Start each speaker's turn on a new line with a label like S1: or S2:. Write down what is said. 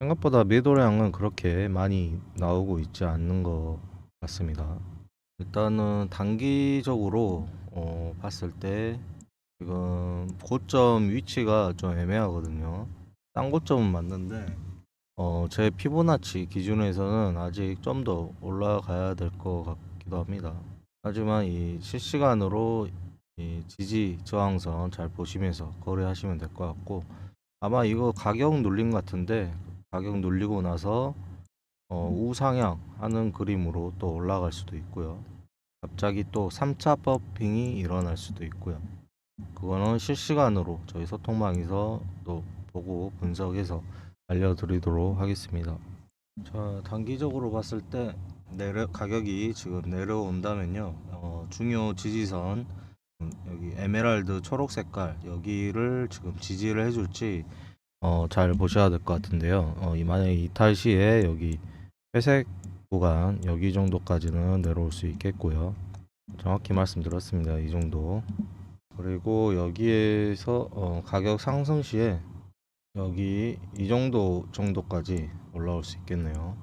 S1: 생각보다 매도량은 그렇게 많이 나오고 있지 않는 것 같습니다. 일단은 단기적으로 어, 봤을 때 지금 고점 위치가 좀 애매하거든요. 딴 고점은 맞는데 어, 제 피보나치 기준에서는 아직 좀 더 올라가야 될 것 같기도 합니다. 하지만 이 실시간으로 이 지지 저항선 잘 보시면서 거래하시면 될 것 같고 아마 이거 가격 눌림 같은데 가격 눌리고 나서 어, 우상향 하는 그림으로 또 올라갈 수도 있고요. 갑자기 또 3차 버핑이 일어날 수도 있고요. 그거는 실시간으로 저희 소통망에서 또 보고 분석해서 알려드리도록 하겠습니다. 자, 단기적으로 봤을 때 내려 가격이 지금 내려온다면요. 어, 중요 지지선 음, 여기 에메랄드 초록 색깔 여기를 지금 지지를 해줄지 어, 잘 보셔야 될 것 같은데요. 어, 이 만약에 이탈 시에 여기 회색 구간 여기 정도까지는 내려올 수 있겠고요. 정확히 말씀드렸습니다. 이 정도. 그리고 여기에서 어, 가격 상승 시에 여기 이 정도 정도까지 올라올 수 있겠네요.